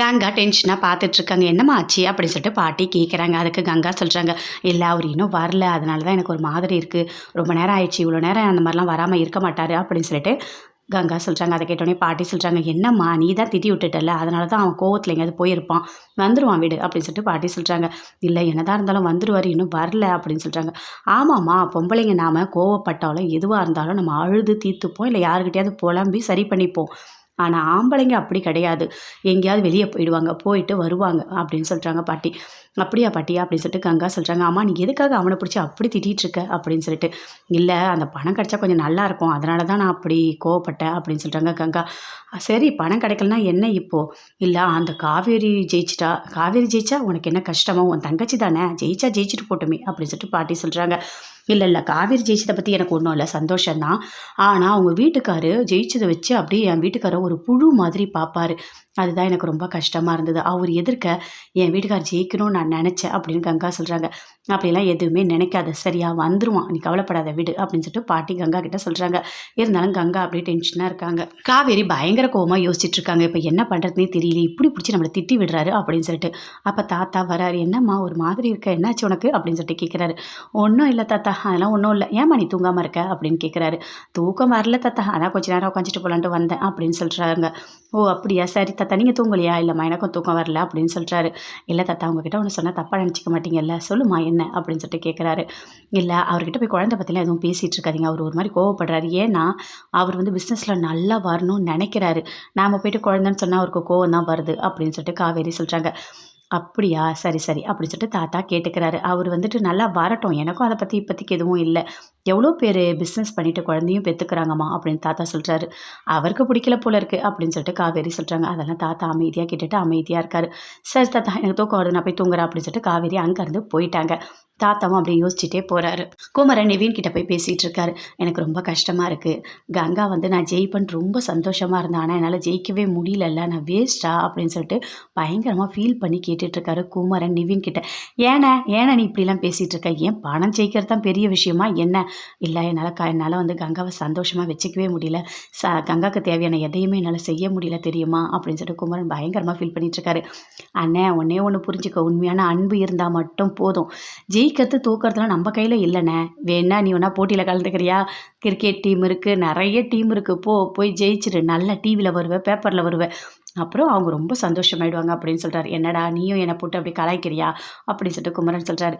கங்கா டென்ஷனாக பார்த்துட்ருக்காங்க. என்னம்மா ஆச்சு? அப்படின்னு சொல்லிட்டு பாட்டி கேட்குறாங்க அதுக்கு கங்கா சொல்கிறாங்க இல்லை அவர் இன்னும் வரல. அதனால தான் எனக்கு ஒரு மாதிரி இருக்குது ரொம்ப நேரம் ஆயிடுச்சு. இவ்வளோ நேரம் அந்த மாதிரிலாம் வராமல் இருக்க மாட்டார். அப்படின்னு சொல்லிட்டு கங்கா சொல்கிறாங்க அதை கேட்டோடனே பாட்டி சொல்கிறாங்க என்னம்மா நீ தான் திட்டி விட்டுட்டல அதனால தான் அவன் கோவத்தில் எங்கேயாவது போயிருப்பான். வந்துடுவான் வீடு. அப்படின்னு சொல்லிட்டு பாட்டி சொல்கிறாங்க இல்லை என்னதான் இருந்தாலும் வந்துடுவார் இன்னும் வரல. அப்படின்னு சொல்கிறாங்க ஆமாம்மா பொம்பளைங்க நாம் கோவப்பட்டாலும் எதுவாக இருந்தாலும் நம்ம அழுது தீர்த்துப்போம். இல்லை யாருக்கிட்டையாவது புலம்பி சரி பண்ணிப்போம். ஆனால் ஆம்பளைங்க அப்படி கிடையாது. எங்கேயாவது வெளியே போயிடுவாங்க போயிட்டு வருவாங்க அப்படின்னு சொல்கிறாங்க பாட்டி. அப்படியா பாட்டி அப்படின்னு சொல்லிட்டு கங்கா சொல்கிறாங்க ஆமாம் நீ எதுக்காக அவனை பிடிச்சி அப்படி திட்டிகிட்டு இருக்க? அப்படின்னு சொல்லிட்டு. இல்லை அந்த பணம் கிடச்சா கொஞ்சம் நல்லா இருக்கும். அதனால தான் நான் அப்படி கோவப்பட்டேன் அப்படின்னு சொல்கிறாங்க கங்கா. சரி பணம் கிடைக்கலனா என்ன இப்போது இல்லை அந்த காவேரி ஜெயிச்சிட்டா. காவேரி ஜெயிச்சா உனக்கு என்ன கஷ்டமோ? உன் தங்கச்சி தானே? ஜெயிச்சா ஜெயிச்சுட்டு போட்டுமே அப்படின்னு சொல்லிட்டு பாட்டி சொல்கிறாங்க இல்லை இல்லை காவேரி ஜெயிச்சதை பற்றி எனக்கு ஒன்றும் இல்லை சந்தோஷம்தான் ஆனால் அவங்க வீட்டுக்காரு ஜெயிச்சதை வச்சு அப்படியே என் வீட்டுக்காரை ஒரு புழு மாதிரி பார்ப்பாரு அதுதான் எனக்கு ரொம்ப கஷ்டமாக இருந்தது. அவர் எதிர்க்க என் வீட்டுக்கார் ஜெயிக்கணும்னு நான் நினச்சேன் அப்படின்னு கங்கா சொல்கிறாங்க அப்படிலாம் எதுவுமே நினைக்காத சரியா வந்துருவான். நீ கவலைப்படாத விடு அப்படின்னு சொல்லிட்டு பாட்டி கங்கா கிட்ட சொல்கிறாங்க இருந்தாலும் கங்கா அப்படியே டென்ஷனாக இருக்காங்க. காவேரி பயங்கர கோவமாக யோசிச்சுட்டு இருக்காங்க. இப்போ என்ன பண்ணுறதுனே தெரியல. இப்படி பிடிச்சி நம்மளை திட்டி விடுறாரு அப்படின்னு சொல்லிட்டு. அப்போ தாத்தா வராரு. என்னம்மா ஒரு மாதிரி இருக்க? என்னாச்சு உனக்கு? அப்படின்னு சொல்லிட்டு கேட்குறாரு ஒன்றும் இல்லை தாத்தா. அதெல்லாம் ஒன்றும் இல்லை. ஏன் நீ தூங்காமல் இருக்க? அப்படின்னு கேட்குறாரு தூக்கம் வரல தாத்தா. அதான் கொஞ்ச நேரம் உட்காந்துட்டு போலான்ட்டு வந்தேன் அப்படின்னு சொல்கிறாங்க ஓ அப்படியா? சரி தாத்தா. நீங்கள் தூங்கலையா? இல்லைம்மா எனக்கும் தூக்கம் வரல அப்படின்னு சொல்கிறாரு இல்லை தாத்தா. உங்ககிட்ட ஒன்று சொன்னால் தப்பாக நினச்சிக்க மாட்டீங்கல்ல. சொல்லுமா என்ன? அப்படின்னு சொல்லிட்டு கேட்குறாரு இல்லை அவர்கிட்ட போய் குழந்தை பற்றிலாம் எதுவும் பேசிகிட்டு இருக்காதிங்க. அவர் ஒரு மாதிரி கோவப்படுறாரு. ஏன்னா அவர் வந்து பிஸ்னஸில் நல்லா வரணும்னு நினைக்கிறாரு. நாம் போயிட்டு குழந்தைன்னு சொன்னால் அவருக்கு கோவம் தான் வருது அப்படின்னு சொல்லிட்டு காவேரி சொல்கிறாங்க அப்படியா? சரி சரி. அப்படின்னு சொல்லிட்டு தாத்தா கேட்டுக்கிறாரு. அவர் வந்துட்டு நல்லா வரட்டும். எனக்கும் அதை பற்றி இப்போதைக்கு எதுவும் இல்லை. எவ்வளோ பேர் பிஸ்னஸ் பண்ணிவிட்டு குழந்தையும் பெற்றுக்கிறாங்கம்மா அப்படின்னு தாத்தா சொல்கிறாரு அவருக்கு பிடிக்கல போல இருக்குது அப்படின்னு சொல்லிட்டு காவேரி சொல்கிறாங்க அதெல்லாம் தாத்தா அமைதியாக கேட்டுட்டு அமைதியாக இருக்கார். சரி தாத்தா எனக்கு தூக்கம் வருது நான் போய் தூங்குறேன் அப்படின்னு சொல்லிட்டு காவேரி அங்கேருந்து போயிட்டாங்க. தாத்தாவும் அப்படி யோசிச்சுட்டே போகிறாரு குமரன் நிவீன் கிட்ட போய் பேசிகிட்டு இருக்காரு. எனக்கு ரொம்ப கஷ்டமாக இருக்குது கங்கா வந்து நான் ஜெயிப்பேன்னு ரொம்ப சந்தோஷமாக இருந்தேன் ஆனால் என்னால் ஜெயிக்கவே முடியலல்ல நான் வேஸ்ட்டா அப்படின்னு சொல்லிட்டு பயங்கரமாக ஃபீல் பண்ணி கேட்டுட்ருக்காரு குமரன் நிவீன் கிட்ட. ஏன்னா ஏன்னா நீ இப்படிலாம் பேசிகிட்டு இருக்க? ஏன் பணம் ஜெயிக்கிறது தான் பெரிய விஷயமா? என்ன? இல்லை என்னால் க என்னால் வந்து கங்காவை சந்தோஷமாக வச்சுக்கவே முடியல. ச கங்காவுக்கு தேவையான எதையுமே என்னால் செய்ய முடியல தெரியுமா? அப்படின்னு சொல்லிட்டு குமரன் பயங்கரமாக ஃபீல் பண்ணிகிட்ருக்காரு அண்ணே ஒன்றே ஒன்று புரிஞ்சுக்க. உண்மையான அன்பு இருந்தால் மட்டும் போதும். ஜெயிக்கிறது தூக்கிறதுலாம் நம்ம கையில் இல்லைண்ணே. வேணா நீ வேணா போட்டியில் கலந்துக்கிறியா? கிரிக்கெட் டீம் இருக்குது நிறைய டீம் இருக்குது போ போய் ஜெயிச்சிரு. நல்ல டிவியில் வருவேன் பேப்பரில் வருவேன் அப்புறம் அவங்க ரொம்ப சந்தோஷமாயிடுவாங்க அப்படின்னு சொல்கிறார் என்னடா நீயும் என்னை போட்டு அப்படி கலாய்க்கிறியா? அப்படின்னு சொல்லிட்டு குமரன் சொல்கிறாரு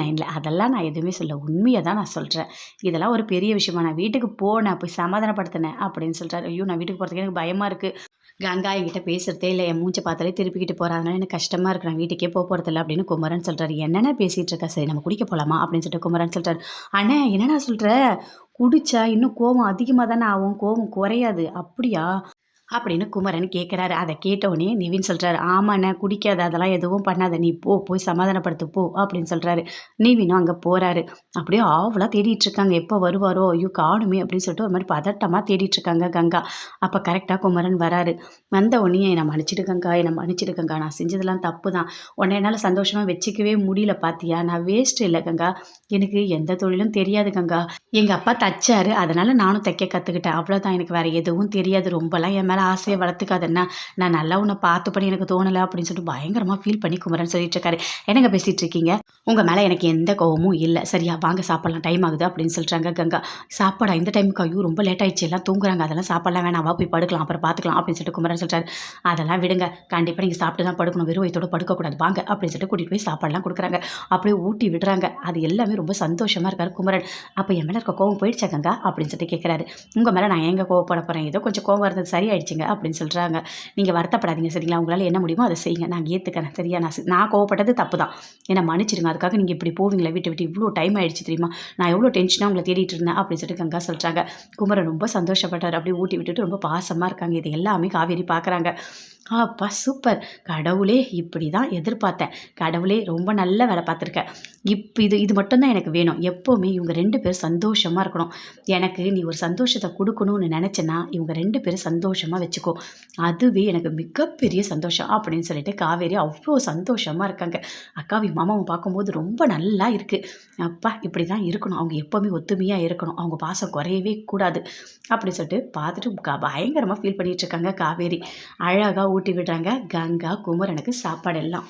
நான் இல்லை. அதெல்லாம் நான் எதுவுமே சொல்ல உண்மையை தான் நான் சொல்கிறேன் இதெல்லாம் ஒரு பெரிய விஷயமா. நான் வீட்டுக்கு போனேன். போய் சமாதானப்படுத்தினேன். அப்படின்னு சொல்கிறார் ஐயோ நான் வீட்டுக்கு போகிறதுக்கு எனக்கு பயமாக இருக்குது கங்கா என்கிட்ட பேசுகிறதே இல்லை. என் மூஞ்சை பார்த்தாலே திருப்பிக்கிட்டு போகிறாங்க எனக்கு கஷ்டமாக இருக்கு. நான் வீட்டுக்கே போக போகிறதில்ல அப்படின்னு குமரன் சொல்கிறார் என்னென்ன பேசிகிட்டு இருக்கா? சரி நம்ம குடிக்க போகலாமா அப்படின்னு சொல்லிட்டு குமரன் சொல்கிறார் அண்ணே என்னடா சொல்கிற குடிச்சா இன்னும் கோவம் அதிகமாக தானே ஆகும். கோவம் குறையாது. அப்படியா? அப்படின்னு குமரன் கேட்குறாரு அதை கேட்டவுடனே நிவின் சொல்கிறாரு ஆமாண்ணே குடிக்காத அதெல்லாம் எதுவும் பண்ணாத. நீ போ போய் சமாதானப்படுத்து போ அப்படின்னு சொல்கிறாரு நிவினும் அங்கே போகிறாரு அப்படியே ஆவலாக தேடிட்டுருக்காங்க எப்போ வருவாரோ ஐயோ காணுமே அப்படின்னு சொல்லிட்டு ஒரு மாதிரி பதட்டமாக தேடிட்டுருக்காங்க கங்கா. அப்போ கரெக்டாக குமரன் வராரு. வந்த உடனே என்னை மன்னிச்சிடு கங்கா என்னை மன்னிச்சிடு கங்கா. நான் செஞ்சதெல்லாம் தப்பு தான். உன்னை என்னால் சந்தோஷமாக வச்சுக்கவே முடியல பார்த்தியா நான் வேஸ்ட் இல்லை கங்கா. எனக்கு எந்த தொழிலும் தெரியாது கங்கா. எங்கள் அப்பா தச்சாரு. அதனால் நானும் தைக்க கற்றுக்கிட்டேன் அவ்வளோதான் எனக்கு வேறு எதுவும் தெரியாது. ரொம்பலாம் என் மேலே மேலே ஆசையை வளர்த்துக்காதன்னா நான் நல்லா உன்னை பார்த்து பண்ணி எனக்கு தோணலை அப்படின்னு சொல்லிட்டு பயங்கரமாக ஃபீல் பண்ணி குமரன் சொல்லிட்டு இருக்காரு என்னங்க பேசிகிட்டு இருக்கீங்க? உங்கள் மேலே எனக்கு எந்த கோவமும் இல்லை. சரியா வாங்க சாப்பிட்லாம். டைம் ஆகுது அப்படின்னு சொல்கிறாங்க கங்கா. சாப்பாடா இந்த டைமுக்கு ஐயோ ரொம்ப லேட் ஆயிடுச்சு. எல்லாம் தூங்குறாங்க. அதெல்லாம் சாப்பாடலாம் வேணாம். வா போய் படுக்கலாம். அப்புறம் பார்த்துக்கலாம் அப்படின்னு சொல்லிட்டு குமரன் சொல்கிறாரு அதெல்லாம் விடுங்க. கண்டிப்பாக நீங்கள் சாப்பிட்டு தான் படுக்கணும். வெறும் வயிற்றோட படுக்கக்கூடாது. வாங்க அப்படின்னு சொல்லிட்டு கூட்டிகிட்டு போய் சாப்பாடலாம் கொடுக்குறாங்க. அப்படியே ஊட்டி விடுறாங்க. அது எல்லாமே ரொம்ப சந்தோஷமாக இருக்கார் குமரன். அப்போ என் மேலே இருக்க கோவம் போயிடுச்சா கங்கா? அப்படின்னு சொல்லிட்டு கேட்குறாரு உங்கள் மேலே நான் எங்கே கோவப்பட போகிறேன் ஏதோ கொஞ்சம் கோவம் இருந்தது சரியாயிடுச்சு. ஆயிடுச்சுங்க அப்படின்னு சொல்கிறாங்க நீங்கள் வருத்தப்படாதீங்க சரிங்களா? உங்களால் என்ன முடியுமோ அதை செய்யுங்க. நான் ஏற்றுக்கிறேன் சரியா? நான் நான் கோவப்பட்டது தப்பு தான். என்னை மன்னிச்சிருங்க. அதுக்காக நீங்கள் இப்படி போவீங்களா வீட்டை விட்டு இவ்வளோ டைம் ஆயிடுச்சு தெரியுமா? நான் எவ்வளோ டென்ஷனாக உங்களை தேடிட்டு இருந்தேன் அப்படின்னு சொல்லிட்டு கங்கா சொல்கிறாங்க குமரன் ரொம்ப சந்தோஷப்பட்டார். அப்படியே ஊட்டி விட்டுட்டு ரொம்ப பாசமாக இருக்காங்க. இது எல்லாமே காவேரி பார்க்குறாங்க அப்பா சூப்பர். கடவுளே இப்படி தான் எதிர்பார்த்தேன். கடவுளே ரொம்ப நல்ல வேலை பார்த்துருக்கேன் இப்போ இது இது மட்டும்தான் எனக்கு வேணும். எப்போவுமே இவங்க ரெண்டு பேரும் சந்தோஷமாக இருக்கணும். எனக்கு நீ ஒரு சந்தோஷத்தை கொடுக்கணும்னு நினச்சேன்னா இவங்க ரெண்டு பேரும் சந்தோஷமாக வச்சுக்கோ. அதுவே எனக்கு மிகப்பெரிய சந்தோஷம் அப்படின்னு சொல்லிட்டு காவேரி அவ்வளோ சந்தோஷமாக இருக்காங்க. அக்காவி மாமாவை பார்க்கும்போது ரொம்ப நல்லா இருக்குது அப்பா இப்படி தான் இருக்கணும். அவங்க எப்போவுமே ஒத்துமையாக இருக்கணும். அவங்க பாசம் குறையவே கூடாது. அப்படின்னு சொல்லிட்டு பார்த்துட்டு பயங்கரமாக ஃபீல் பண்ணிகிட்ருக்காங்க காவேரி. அழகாக ஊட்டி விடுறாங்க. கங்கா குமரனுக்கு சாப்பாடு எல்லாம்